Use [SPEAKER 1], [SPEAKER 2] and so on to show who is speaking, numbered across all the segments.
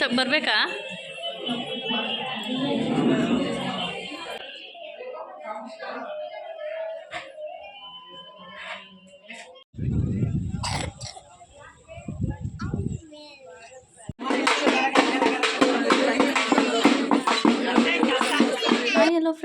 [SPEAKER 1] ತಪ್ಪ ಬರಬೇಕಾ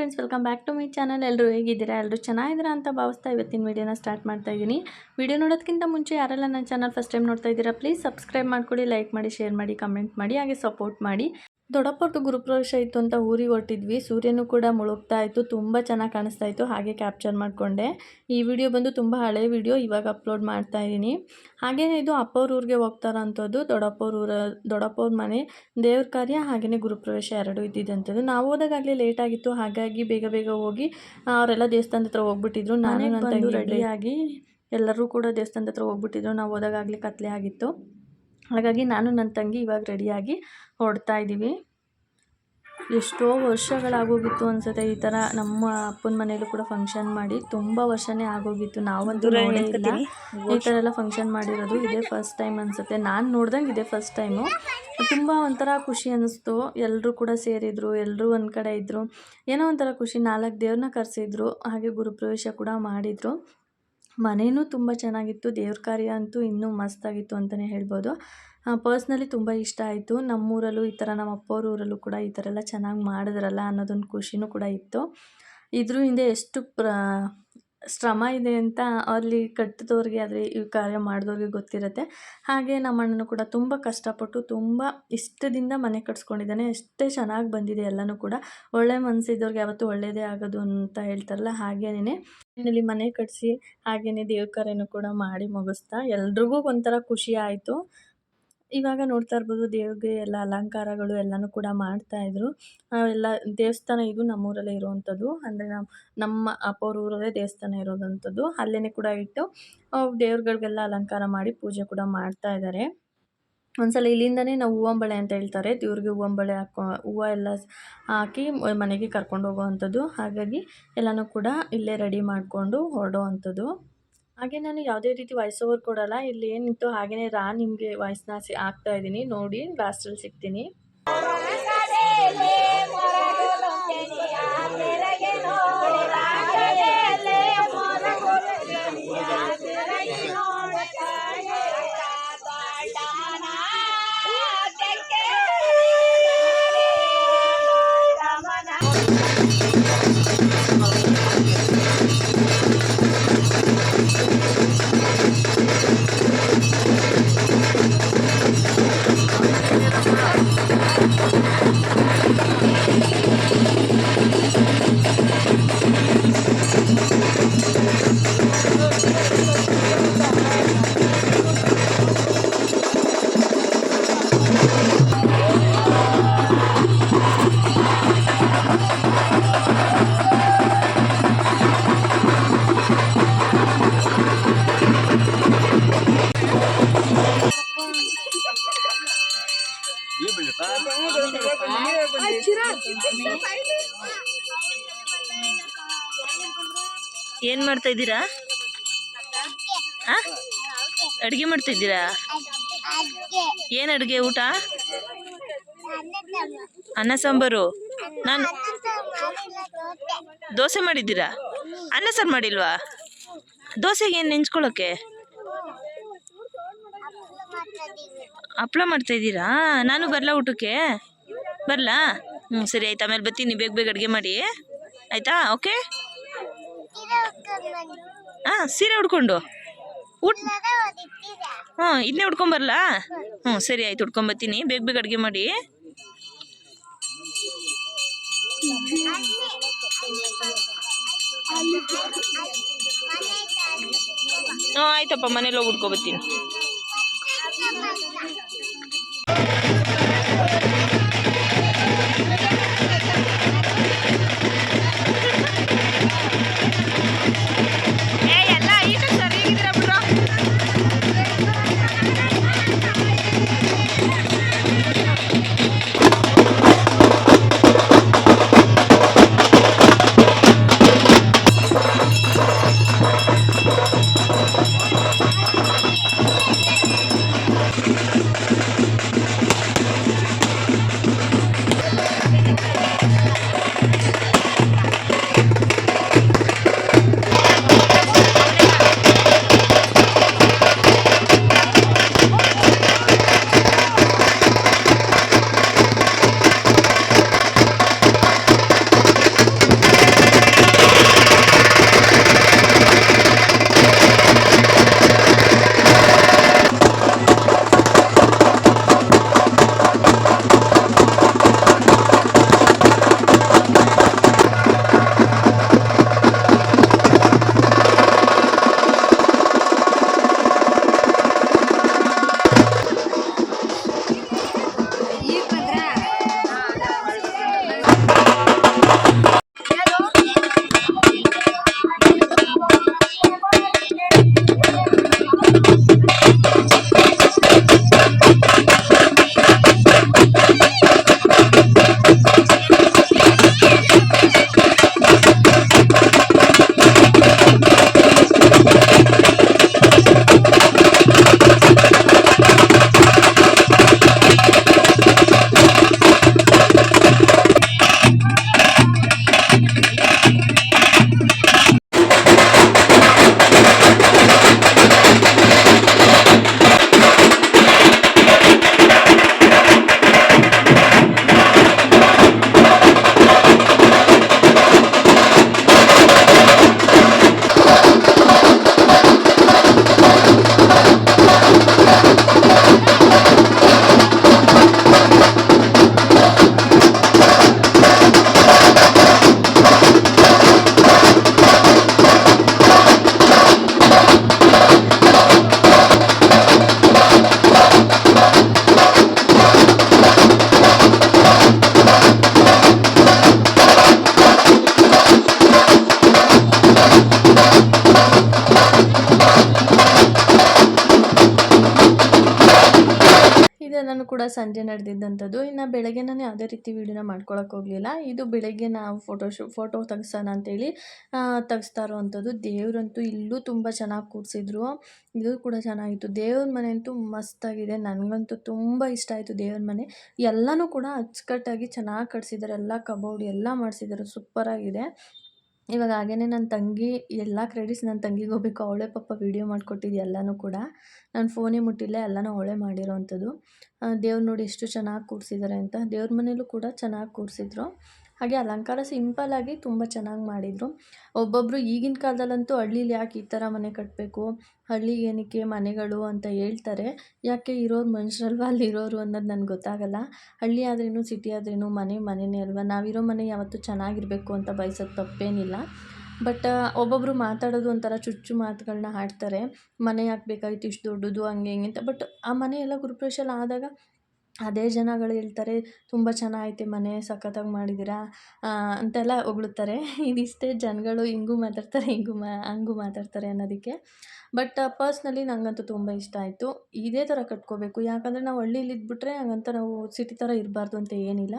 [SPEAKER 1] friends welcome back to my channel ಎಲ್ಲರೂ ಹೇಗಿದ್ದೀರಾ? ಎಲ್ಲರೂ ಚೆನ್ನಾಗಿದ್ದೀರಾ ಅಂತ ಭಾವಿಸ್ತಾ ಇವತ್ತಿನ ವೀಡಿಯೋನ ಸ್ಟಾರ್ಟ್ ಮಾಡ್ತಾ ಇದ್ದೀನಿ. ವಿಡಿಯೋ ನೋಡೋದಕ್ಕಿಂತ ಮುಂಚೆ ಯಾರೆಲ್ಲ ನನ್ನ ಚಾನಲ್ ಫಸ್ಟ್ ಟೈಮ್ ನೋಡ್ತಾ ಇದ್ದೀರಾ ಪ್ಲೀಸ್ ಸಬ್ಸ್ಕ್ರೈಬ್ ಮಾಡ್ಕೊಳ್ಳಿ ಲೈಕ್ ಮಾಡಿ ಶೇರ್ ಮಾಡಿ ಕಮೆಂಟ್ ಮಾಡಿ, ಹಾಗೆ ಸಪೋರ್ಟ್ ಮಾಡಿ. ದೊಡ್ಡಪ್ಪವ್ರದ್ದು ಗುರುಪ್ರವೇಶ ಇತ್ತು ಅಂತ ಊರಿಗೆ ಹೊರಟಿದ್ವಿ. ಸೂರ್ಯನೂ ಕೂಡ ಮುಳುಗ್ತಾ ಇತ್ತು. ತುಂಬ ಚೆನ್ನಾಗಿ ಕಾಣಿಸ್ತಾ ಇತ್ತು. ಹಾಗೆ ಕ್ಯಾಪ್ಚರ್ ಮಾಡಿಕೊಂಡೆ. ಈ ವಿಡಿಯೋ ಬಂದು ತುಂಬ ಹಳೆ ವಿಡಿಯೋ ಇವಾಗ ಅಪ್ಲೋಡ್ ಮಾಡ್ತಾ ಇದ್ದೀನಿ. ಹಾಗೆಯೇ ಇದು ಅಪ್ಪವ್ರ ಊರಿಗೆ ಹೋಗ್ತಾರ ಅಂಥದ್ದು. ದೊಡ್ಡಪ್ಪವ್ರ ಊರ ದೊಡ್ಡಪ್ಪವ್ರ ಮನೆ ದೇವ್ರ ಕಾರ್ಯ ಹಾಗೆಯೇ ಗುರುಪ್ರವೇಶ ಎರಡು ಇದ್ದಿದ್ದಂಥದ್ದು ನಾವು ಹೋದಾಗಲೇ ಲೇಟ್ ಆಗಿತ್ತು. ಹಾಗಾಗಿ ಬೇಗ ಬೇಗ ಹೋಗಿ ಅವರೆಲ್ಲ ದೇವಸ್ಥಾನದ ಹತ್ರ ಹೋಗ್ಬಿಟ್ಟಿದ್ರು. ನಾನೇ ರೆಡಿಯಾಗಿ ಎಲ್ಲರೂ ಕೂಡ ದೇವಸ್ಥಾನದ ಹತ್ರ ಹೋಗ್ಬಿಟ್ಟಿದ್ರು. ನಾವು ಹೋದಾಗಲೇ ಕತ್ಲೆ ಆಗಿತ್ತು. ಹಾಗಾಗಿ ನಾನು ನನ್ನ ತಂಗಿ ಇವಾಗ ರೆಡಿಯಾಗಿ ಹೊಡ್ತಾ ಇದ್ದೀವಿ. ಎಷ್ಟೋ ವರ್ಷಗಳಾಗೋಗಿತ್ತು ಅನ್ಸುತ್ತೆ ಈ ಥರ ನಮ್ಮ ಅಪ್ಪನ ಮನೆಯಲ್ಲೂ ಕೂಡ ಫಂಕ್ಷನ್ ಮಾಡಿ. ತುಂಬ ವರ್ಷನೇ ಆಗೋಗಿತ್ತು. ನಾವಂತೂ ಇಲ್ಲ. ಈ ಥರ ಎಲ್ಲ ಫಂಕ್ಷನ್ ಮಾಡಿರೋದು ಇದೇ ಫಸ್ಟ್ ಟೈಮ್ ಅನಿಸುತ್ತೆ. ನಾನು ನೋಡ್ದಂಗೆ ಇದೇ ಫಸ್ಟ್ ಟೈಮು ತುಂಬ ಒಂಥರ ಖುಷಿ ಅನ್ನಿಸ್ತು ಎಲ್ಲರೂ ಕೂಡ ಸೇರಿದ್ರು ಎಲ್ಲರೂ ಒಂದು ಕಡೆ ಇದ್ದರು ಏನೋ ಒಂಥರ ಖುಷಿ. ನಾಲ್ಕು ದೇವ್ರನ್ನ ಕರೆಸಿದ್ರು. ಹಾಗೆ ಗುರುಪ್ರವೇಶ ಕೂಡ ಮಾಡಿದರು. ಮನೇನೂ ತುಂಬ ಚೆನ್ನಾಗಿತ್ತು, ದೇವ್ರ ಕಾರ್ಯ ಅಂತೂ ಇನ್ನೂ ಮಸ್ತಾಗಿತ್ತು ಅಂತಲೇ ಹೇಳ್ಬೋದು. ಪರ್ಸ್ನಲಿ ತುಂಬ ಇಷ್ಟ ಆಯಿತು. ನಮ್ಮೂರಲ್ಲೂ ಈ ಥರ ನಮ್ಮ ಅಪ್ಪವ್ರ ಊರಲ್ಲೂ ಕೂಡ ಈ ಥರ ಎಲ್ಲ ಚೆನ್ನಾಗಿ ಮಾಡಿದ್ರಲ್ಲ ಅನ್ನೋದೊಂದು ಖುಷಿನೂ ಕೂಡ ಇತ್ತು. ಇದ್ರ ಹಿಂದೆ ಎಷ್ಟು ಪ್ರ ಶ್ರಮ ಇದೆ ಅಂತ ಅಲ್ಲಿ ಕಟ್ಟಿದವ್ರಿಗೆ ಆದರೆ ಈ ಕಾರ್ಯ ಮಾಡಿದವ್ರಿಗೆ ಗೊತ್ತಿರುತ್ತೆ. ಹಾಗೆ ನಮ್ಮ ಅಣ್ಣನೂ ಕೂಡ ತುಂಬ ಕಷ್ಟಪಟ್ಟು ತುಂಬ ಇಷ್ಟದಿಂದ ಮನೆ ಕಟ್ಸ್ಕೊಂಡಿದ್ದಾನೆ. ಎಷ್ಟೇ ಚೆನ್ನಾಗಿ ಬಂದಿದೆ ಎಲ್ಲನೂ ಕೂಡ. ಒಳ್ಳೆ ಮನಸ್ಸಿದ್ದವ್ರಿಗೆ ಯಾವತ್ತೂ ಒಳ್ಳೆಯದೇ ಆಗೋದು ಅಂತ ಹೇಳ್ತಾರಲ್ಲ ಹಾಗೇನೇ ಇಲ್ಲಿ ಮನೆ ಕಟ್ಟಿಸಿ ಹಾಗೆಯೇ ದೇವ್ರ ಕಾರ್ಯನೂ ಕೂಡ ಮಾಡಿ ಮುಗಿಸ್ತಾ ಎಲ್ರಿಗೂ ಒಂಥರ ಖುಷಿ ಆಯಿತು. ಇವಾಗ ನೋಡ್ತಾ ಇರ್ಬೋದು ದೇವ್ರಿಗೆ ಎಲ್ಲ ಅಲಂಕಾರಗಳು ಎಲ್ಲನೂ ಕೂಡ ಮಾಡ್ತಾಯಿದ್ರು ಎಲ್ಲ ದೇವಸ್ಥಾನ ಇದು ನಮ್ಮೂರಲ್ಲೇ ಇರುವಂಥದ್ದು. ಅಂದರೆ ನಮ್ಮ ನಮ್ಮ ಅಪ್ಪವ್ರ ಊರಲ್ಲೇ ದೇವಸ್ಥಾನ ಇರೋದಂಥದ್ದು. ಅಲ್ಲೇ ಕೂಡ ಇಟ್ಟು ದೇವ್ರುಗಳಿಗೆಲ್ಲ ಅಲಂಕಾರ ಮಾಡಿ ಪೂಜೆ ಕೂಡ ಮಾಡ್ತಾ ಇದ್ದಾರೆ ಒಂದ್ಸಲ ಇಲ್ಲಿಂದನೇ ನಾವು ಹೂವಂಬಳೆ ಅಂತ ಹೇಳ್ತಾರೆ. ದೇವ್ರಿಗೆ ಹೂವಂಬಳೆ ಹಾಕೋ, ಹೂವು ಎಲ್ಲ ಹಾಕಿ ಮನೆಗೆ ಕರ್ಕೊಂಡು ಹೋಗೋವಂಥದ್ದು. ಹಾಗಾಗಿ ಎಲ್ಲನೂ ಕೂಡ ಇಲ್ಲೇ ರೆಡಿ ಮಾಡಿಕೊಂಡು ಹೊರಡೋ ಅಂಥದ್ದು ಹಾಗೆ ನಾನು ಯಾವುದೇ ರೀತಿ ವಾಯ್ಸ್ ಓವರ್ ಕೊಡಲ್ಲ. ಇಲ್ಲಿ ಏನಿತ್ತು ಹಾಗೆಯೇ ರಾ ನಿಮಗೆ ವಾಯ್ಸ್ನ ಹಾಕ್ತಾ ಇದ್ದೀನಿ. ನೋಡಿ ಲಾಸ್ಟಲ್ಲಿ ಸಿಗ್ತೀನಿ.
[SPEAKER 2] ಏನ್ ಮಾಡ್ತಾ ಇದ್ದೀರಾ? ಅಡುಗೆ ಮಾಡ್ತಾ ಇದ್ದೀರಾ? ಏನ್ ಅಡುಗೆ ಊಟ? ಅನ್ನ ಸಾಂಬಾರು. ನಾನು ದೋಸೆ ಮಾಡಿದ್ದೀರಾ? ಅನ್ನ ಸಾರು ಮಾಡಿಲ್ವಾ? ದೋಸೆಗೆ ಏನು ನೆಂಚ್ಕೊಳ್ಳೋಕೆ ಹಪ್ಳ ಮಾಡ್ತಾ ಇದ್ದೀರಾ? ನಾನು ಬರಲಾ ಊಟಕ್ಕೆ? ಬರಲಾ? ಹ್ಞೂ ಸರಿ ಆಯ್ತು. ಆಮೇಲೆ ಬರ್ತೀನಿ. ಬೇಗ ಬೇಗ ಅಡುಗೆ ಮಾಡಿ. ಆಯಿತಾ? ಓಕೆ? ಹಾಂ, ಸೀರೆ ಉಡ್ಕೊಂಡು. ಉಟ್ ಹ್ಞೂ ಇದನ್ನೇ ಉಡ್ಕೊಂಬರಲಾ ಹ್ಞೂ ಸರಿ ಆಯ್ತು. ಉಡ್ಕೊಂಬರ್ತೀನಿ ಬೇಗ ಬೇಗ ಅಡುಗೆ ಮಾಡಿ. ಹ್ಞೂ ಆಯ್ತಪ್ಪ. ಮನೇಲಿ ಹೋಗಿ ಉಡ್ಕೊಬರ್ತೀನಿ
[SPEAKER 1] ಕೂಡ ಸಂಜೆ ನಡೆದಿದ್ದಂಥದ್ದು. ಇನ್ನು ಬೆಳಗ್ಗೆ ನಾನು ಯಾವುದೇ ರೀತಿ ವೀಡಿಯೋನ ಮಾಡ್ಕೊಳಕ್ಕೆ ಹೋಗಲಿಲ್ಲ. ಇದು ಬೆಳಗ್ಗೆ ನಾವು ಫೋಟೋ ಶೂ, ಫೋಟೋ ತೆಗ್ಸೋಣ ಅಂತೇಳಿ ತೆಗಿಸ್ತಾ ಇರೋವಂಥದ್ದು. ದೇವರಂತೂ ಇಲ್ಲೂ ತುಂಬ ಚೆನ್ನಾಗಿ ಕೂರಿಸಿದ್ರು ಇದು ಕೂಡ ಚೆನ್ನಾಗಿತ್ತು. ದೇವ್ರ ಮನೆ ಅಂತೂ ಮಸ್ತಾಗಿದೆ. ನನಗಂತೂ ತುಂಬ ಇಷ್ಟ ಆಯಿತು ದೇವ್ರ ಮನೆ. ಎಲ್ಲನೂ ಕೂಡ ಅಚ್ಚುಕಟ್ಟಾಗಿ ಚೆನ್ನಾಗಿ ಕಟ್ಸಿದ್ದಾರೆ ಎಲ್ಲ ಕಬೋರ್ಡ್ ಎಲ್ಲ ಮಾಡಿಸಿದ್ದಾರೆ ಸೂಪರಾಗಿದೆ. ಇವಾಗ ಹಾಗೆಯೇ ನನ್ನ ತಂಗಿ, ಎಲ್ಲ ಕ್ರೆಡಿಟ್ಸ್ ನನ್ನ ತಂಗಿಗೆ ಹೋಗ್ಬೇಕು. ಅವಳೇ ಪಾಪ ವೀಡಿಯೋ ಮಾಡಿಕೊಟ್ಟಿದ್ದು ಎಲ್ಲನೂ ಕೂಡ. ನಾನು ಫೋನೇ ಮುಟ್ಟಿಲ್ಲ. ಎಲ್ಲನೂ ಅವಳೇ ಮಾಡಿರೋವಂಥದ್ದು ದೇವ್ರು ನೋಡಿ ಎಷ್ಟು ಚೆನ್ನಾಗಿ ಕೂರಿಸಿದ್ದಾರೆ ಅಂತ. ದೇವ್ರ ಮನೇಲೂ ಕೂಡ ಚೆನ್ನಾಗಿ ಕೂರಿಸಿದ್ರು ಹಾಗೆ ಅಲಂಕಾರ ಸಿಂಪಲ್ಲಾಗಿ ತುಂಬ ಚೆನ್ನಾಗಿ ಮಾಡಿದರು. ಒಬ್ಬೊಬ್ಬರು ಈಗಿನ ಕಾಲದಲ್ಲಂತೂ ಹಳ್ಳೀಲಿ ಯಾಕೆ ಈ ಥರ ಮನೆ ಕಟ್ಟಬೇಕು ಹಳ್ಳಿಗೆ ಏನಕ್ಕೆ ಮನೆಗಳು ಅಂತ ಹೇಳ್ತಾರೆ. ಯಾಕೆ ಇರೋರು ಮನುಷ್ಯರಲ್ವ ಅಲ್ಲಿರೋರು ಅನ್ನೋದು ನನಗೆ ಗೊತ್ತಾಗಲ್ಲ. ಹಳ್ಳಿ ಆದ್ರೇನು, ಸಿಟಿ ಆದ್ರೇನು, ಮನೆ ಮನೆಯೇ ಅಲ್ವಾ? ನಾವಿರೋ ಮನೆ ಯಾವತ್ತೂ ಚೆನ್ನಾಗಿರಬೇಕು ಅಂತ ಬಯಸೋದು ತಪ್ಪೇನಿಲ್ಲ. ಬಟ್ ಒಬ್ಬೊಬ್ಬರು ಮಾತಾಡೋದು ಒಂಥರ ಚುಚ್ಚು ಮಾತುಗಳನ್ನ ಆಡ್ತಾರೆ. ಮನೆ ಯಾಕೆ ಬೇಕಾಗಿತ್ತು ಇಷ್ಟು ದೊಡ್ಡದು ಹಂಗೆ ಹಿಂಗೆ ಅಂತ. ಬಟ್ ಆ ಮನೆ ಎಲ್ಲ ಗೃಹಪ್ರವೇಶ ಆದಾಗ ಅದೇ ಜನಗಳು ಹೇಳ್ತಾರೆ, ತುಂಬ ಚೆನ್ನಾಗೈತೆ ಮನೆ, ಸಖತ್ತಾಗಿ ಮಾಡಿದ್ದೀರಾ? ಅಂತೆಲ್ಲ ಹೊಗಳುತ್ತಾರೆ. ಇದಿಷ್ಟೇ ಜನಗಳು ಹಿಂಗೂ ಮಾತಾಡ್ತಾರೆ, ಹಿಂಗೂ ಮಾ, ಹಂಗೂ ಮಾತಾಡ್ತಾರೆ ಅನ್ನೋದಕ್ಕೆ. ಬಟ್ ಪರ್ಸ್ನಲಿ ನನಗಂತೂ ತುಂಬ ಇಷ್ಟ ಆಯಿತು. ಇದೇ ಥರ ಕಟ್ಕೋಬೇಕು. ಯಾಕಂದರೆ ನಾವು ಹಳ್ಳೀಲಿ ಇದ್ಬಿಟ್ರೆ ಹಂಗಂತ ನಾವು ಸಿಟಿ ಥರ ಇರಬಾರ್ದು ಅಂತ ಏನಿಲ್ಲ.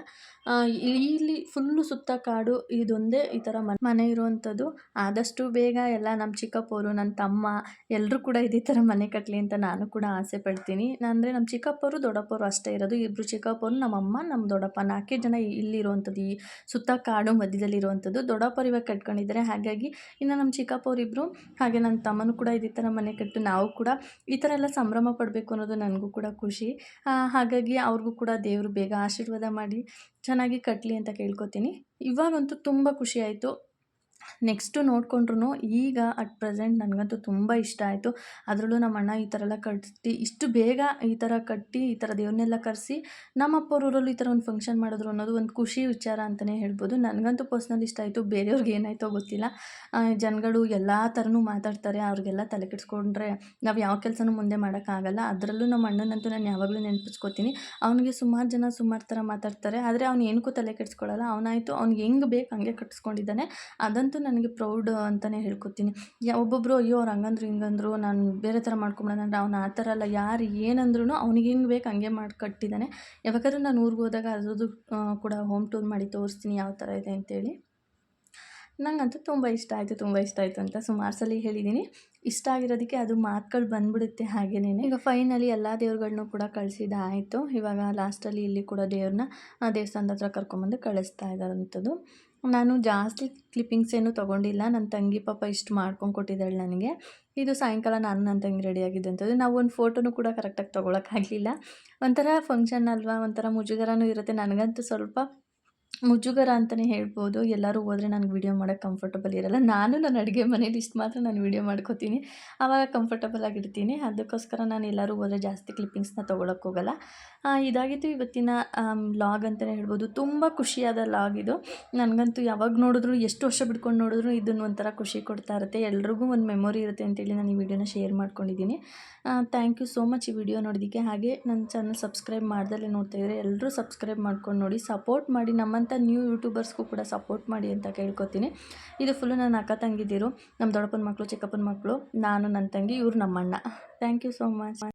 [SPEAKER 1] ಇಲ್ಲಿ ಫುಲ್ಲು ಸುತ್ತ ಕಾಡು, ಇದೊಂದೇ ಈ ಥರ ಮನೆ ಇರುವಂಥದ್ದು. ಆದಷ್ಟು ಬೇಗ ಎಲ್ಲ ನಮ್ಮ ಚಿಕ್ಕಪ್ಪವರು ನನ್ನ ತಮ್ಮ ಎಲ್ಲರೂ ಕೂಡ ಇದೇ ಥರ ಮನೆ ಕಟ್ಟಲಿ ಅಂತ ನಾನು ಕೂಡ ಆಸೆ ಪಡ್ತೀನಿ. ಅಂದರೆ ನಮ್ಮ ಚಿಕ್ಕಪ್ಪವರು ದೊಡ್ಡಪ್ಪವರು ಅಷ್ಟೇ ಇರೋದು. ಇಬ್ಬರು ಚಿಕ್ಕಪ್ಪರು ನಮ್ಮಮ್ಮ, ನಮ್ಮ ದೊಡ್ಡಪ್ಪ. ನಾಲ್ಕೇ ಜನ ಇಲ್ಲಿರುವಂಥದ್ದು, ಈ ಸುತ್ತ ಕಾಡು ಮಧ್ಯದಲ್ಲಿ ಇರುವಂಥದ್ದು ದೊಡ್ಡಪ್ಪರು ಇವಾಗ ಕಟ್ಕೊಂಡಿದ್ದಾರೆ. ಹಾಗಾಗಿ ಇನ್ನು ನಮ್ಮ ಚಿಕ್ಕಪ್ಪವರಿಬ್ಬರು ಹಾಗೆ ನನ್ನ ತಮ್ಮನೂ ಕೂಡ ಇದೇ ಥರ ಮನೆ ಕಟ್ಟು, ನಾವು ಕೂಡ ಈ ಥರ ಎಲ್ಲ ಸಂಭ್ರಮ ಪಡಬೇಕು ಅನ್ನೋದು ನನಗೂ ಕೂಡ ಖುಷಿ. ಹಾಗಾಗಿ ಅವ್ರಿಗೂ ಕೂಡ ದೇವರು ಬೇಗ ಆಶೀರ್ವಾದ ಮಾಡಿ, ಚೆನ್ನಾಗಿ ಕಟ್ಟಲಿ ಅಂತ ಕೇಳ್ಕೊತೀನಿ. ಇವಾಗಂತೂ ತುಂಬ ಖುಷಿ ಆಯಿತು. ನೆಕ್ಸ್ಟು ನೋಡಿಕೊಂಡ್ರು ಈಗ ಅಟ್ ಪ್ರೆಸೆಂಟ್ ನನಗಂತೂ ತುಂಬ ಇಷ್ಟ ಆಯಿತು. ಅದರಲ್ಲೂ ನಮ್ಮ ಅಣ್ಣ ಈ ಥರ ಎಲ್ಲ ಕಟ್ಟಿ, ಇಷ್ಟು ಬೇಗ ಈ ಥರ ಕಟ್ಟಿ, ಈ ಥರ ದೇವ್ರನ್ನೆಲ್ಲ ಕರೆಸಿ ನಮ್ಮ ಅಪ್ಪವ್ರ ಊರಲ್ಲೂ ಈ ಥರ ಒಂದು ಫಂಕ್ಷನ್ ಮಾಡಿದ್ರು ಅನ್ನೋದು ಒಂದು ಖುಷಿ ವಿಚಾರ ಅಂತಲೇ ಹೇಳ್ಬೋದು. ನನಗಂತೂ ಪರ್ಸ್ನಲ್ ಇಷ್ಟ ಆಯಿತು. ಬೇರೆಯವ್ರಿಗೆ ಏನಾಯಿತೋ ಗೊತ್ತಿಲ್ಲ. ಜನಗಳು ಎಲ್ಲ ಥರನೂ ಮಾತಾಡ್ತಾರೆ. ಅವ್ರಿಗೆಲ್ಲ ತಲೆ ಕೆಡಿಸ್ಕೊಂಡ್ರೆ ನಾವು ಯಾವ ಕೆಲಸನೂ ಮುಂದೆ ಮಾಡೋಕ್ಕಾಗಲ್ಲ. ಅದರಲ್ಲೂ ನಮ್ಮ ಅಣ್ಣನಂತೂ ನಾನು ಯಾವಾಗಲೂ ನೆನಪಿಸ್ಕೋತೀನಿ. ಅವನಿಗೆ ಸುಮಾರು ಜನ ಸುಮಾರು ಥರ ಮಾತಾಡ್ತಾರೆ. ಆದರೆ ಅವ್ನು ಏನಕ್ಕೂ ತಲೆ ಕೆಡಿಸ್ಕೊಳ್ಳಲ್ಲ ಅವನಾಯಿತು ಅವ್ನಿಗೆ ಹೆಂಗೆ ಬೇಕು ಹಂಗೆ ಕಟ್ಟಿಸ್ಕೊಂಡಿದ್ದಾನೆ ಅದಂತೂ ನನಗೆ ಪ್ರೌಡ್ ಅಂತಲೇ ಹೇಳ್ಕೊತೀನಿ. ಯಾ ಒಬ್ಬೊಬ್ಬರು ಅಯ್ಯೋ, ಅವ್ರು ಹಂಗಂದ್ರು, ಹಿಂಗಂದ್ರು, ನಾನು ಬೇರೆ ಥರ ಮಾಡ್ಕೊಂಬಿಡೋಣ, ಅಂದರೆ ಅವ್ನು ಆ ಥರ ಅಲ್ಲ, ಯಾರು ಏನಂದ್ರೂ ಅವ್ನಿಗೆ ಹೆಂಗೆ ಬೇಕು ಹಂಗೆ ಮಾಡಿ ಕಟ್ಟಿದ್ದಾನೆ ಯಾವಾಗಾದ್ರೂ ನಾನು ಊರಿಗೆ ಹೋದಾಗ ಅದ್ರದ್ದು ಕೂಡ ಹೋಮ್ ಟೂರ್ ಮಾಡಿ ತೋರಿಸ್ತೀನಿ ಯಾವ ಥರ ಇದೆ ಅಂತೇಳಿ. ನನಗಂತೂ ತುಂಬ ಇಷ್ಟ ಆಯಿತು, ತುಂಬ ಇಷ್ಟ ಆಯಿತು ಅಂತ ಸುಮಾರು ಸಲ ಹೇಳಿದ್ದೀನಿ ಇಷ್ಟ ಆಗಿರೋದಕ್ಕೆ ಅದು ಮಾತುಗಳು ಬಂದ್ಬಿಡುತ್ತೆ ಹಾಗೇನೇ. ಈಗ ಫೈನಲಿ ಎಲ್ಲ ದೇವ್ರುಗಳ್ನೂ ಕೂಡ ಕಳಿಸಿದ್ದಾಯಿತು ಇವಾಗ ಲಾಸ್ಟಲ್ಲಿ ಇಲ್ಲಿ ಕೂಡ ದೇವ್ರನ್ನ ದೇವಸ್ಥಾನದ ಹತ್ರ ಕರ್ಕೊಂಬಂದು ಕಳಿಸ್ತಾ ಇದ್ದಾರಂಥದ್ದು ನಾನು ಜಾಸ್ತಿ ಕ್ಲಿಪ್ಪಿಂಗ್ಸ್ ಏನು ತೊಗೊಂಡಿಲ್ಲ. ನನ್ನ ತಂಗಿ ಪಾಪ ಇಷ್ಟು ಮಾಡ್ಕೊಂಡು ಕೊಟ್ಟಿದ್ದಾಳೆ ನನಗೆ. ಇದು ಸಾಯಂಕಾಲ ನಾನು ನನ್ನ ತಂಗಿ ರೆಡಿಯಾಗಿದ್ದಂಥದ್ದು ನಾವು ಒಂದು ಫೋಟೋನು ಕೂಡ ಕರೆಕ್ಟಾಗಿ ತೊಗೊಳಕ್ಕಾಗಲಿಲ್ಲ ಒಂಥರ ಫಂಕ್ಷನ್ ಅಲ್ವಾ? ಒಂಥರ ಮುಜುಗರನೂ ಇರುತ್ತೆ. ನನಗಂತೂ ಸ್ವಲ್ಪ ಮುಜುಗರ ಅಂತಲೇ ಹೇಳ್ಬೋದು. ಎಲ್ಲರೂ ಹೋದರೆ ನನಗೆ ವೀಡಿಯೋ ಮಾಡೋಕ್ಕೆ ಕಂಫರ್ಟಬಲ್ ಇರೋಲ್ಲ. ನಾನು ನನ್ನ ಅಡುಗೆ ಮನೇಲಿ ಇಷ್ಟು ಮಾತ್ರ ನಾನು ವೀಡಿಯೋ ಮಾಡ್ಕೋತೀನಿ. ಆವಾಗ ಕಂಫರ್ಟಬಲ್ ಆಗಿರ್ತೀನಿ. ಅದಕ್ಕೋಸ್ಕರ ನಾನು ಎಲ್ಲರೂ ಹೋದರೆ ಜಾಸ್ತಿ ಕ್ಲಿಪ್ಪಿಂಗ್ಸ್ನ ತೊಗೊಳಕ್ಕೆ ಹೋಗಲ್ಲ. ಇದಾಗಿತ್ತು ಇವತ್ತಿನ ಲಾಗ್ ಅಂತಲೇ ಹೇಳ್ಬೋದು. ತುಂಬ ಖುಷಿಯಾದ ಲಾಗ್ ಇದು. ನನಗಂತೂ ಯಾವಾಗ ನೋಡಿದ್ರು, ಎಷ್ಟು ವರ್ಷ ಬಿಟ್ಕೊಂಡು ನೋಡಿದ್ರು ಇದನ್ನು ಒಂಥರ ಖುಷಿ ಕೊಡ್ತಾ ಇರುತ್ತೆ. ಎಲ್ರಿಗೂ ಒಂದು ಮೆಮೊರಿ ಇರುತ್ತೆ ಅಂತೇಳಿ ನಾನು ಈ ವಿಡಿಯೋನ ಶೇರ್ ಮಾಡ್ಕೊಂಡಿದ್ದೀನಿ. ಥ್ಯಾಂಕ್ ಯು ಸೋ ಮಚ್ ಈ ವಿಡಿಯೋ ನೋಡೋದಕ್ಕೆ ಹಾಗೆ ನನ್ನ ಚಾನಲ್ ಸಬ್ಸ್ಕ್ರೈಬ್ ಮಾಡ್ದಲ್ಲೇ ನೋಡ್ತಾ ಇದ್ದರೆ ಎಲ್ಲರೂ ಸಬ್ಸ್ಕ್ರೈಬ್ ಮಾಡ್ಕೊಂಡು ನೋಡಿ ಸಪೋರ್ಟ್ ಮಾಡಿ ನಮ್ಮಂಥ ನ್ಯೂ ಯೂಟ್ಯೂಬರ್ಸ್ಗೂ ಕೂಡ ಸಪೋರ್ಟ್ ಮಾಡಿ ಅಂತ ಕೇಳ್ಕೊತೀನಿ. ಇದು ಫುಲ್ಲು ನನ್ನ ಅಕ್ಕ ತಂಗಿದ್ದೀರು ನಮ್ಮ ದೊಡ್ಡಪ್ಪನ ಮಕ್ಕಳು ಚಿಕ್ಕಪ್ಪನ ಮಕ್ಕಳು ನಾನು ನನ್ನ ತಂಗಿ, ಇವರು ನಮ್ಮಣ್ಣ. Thank you so much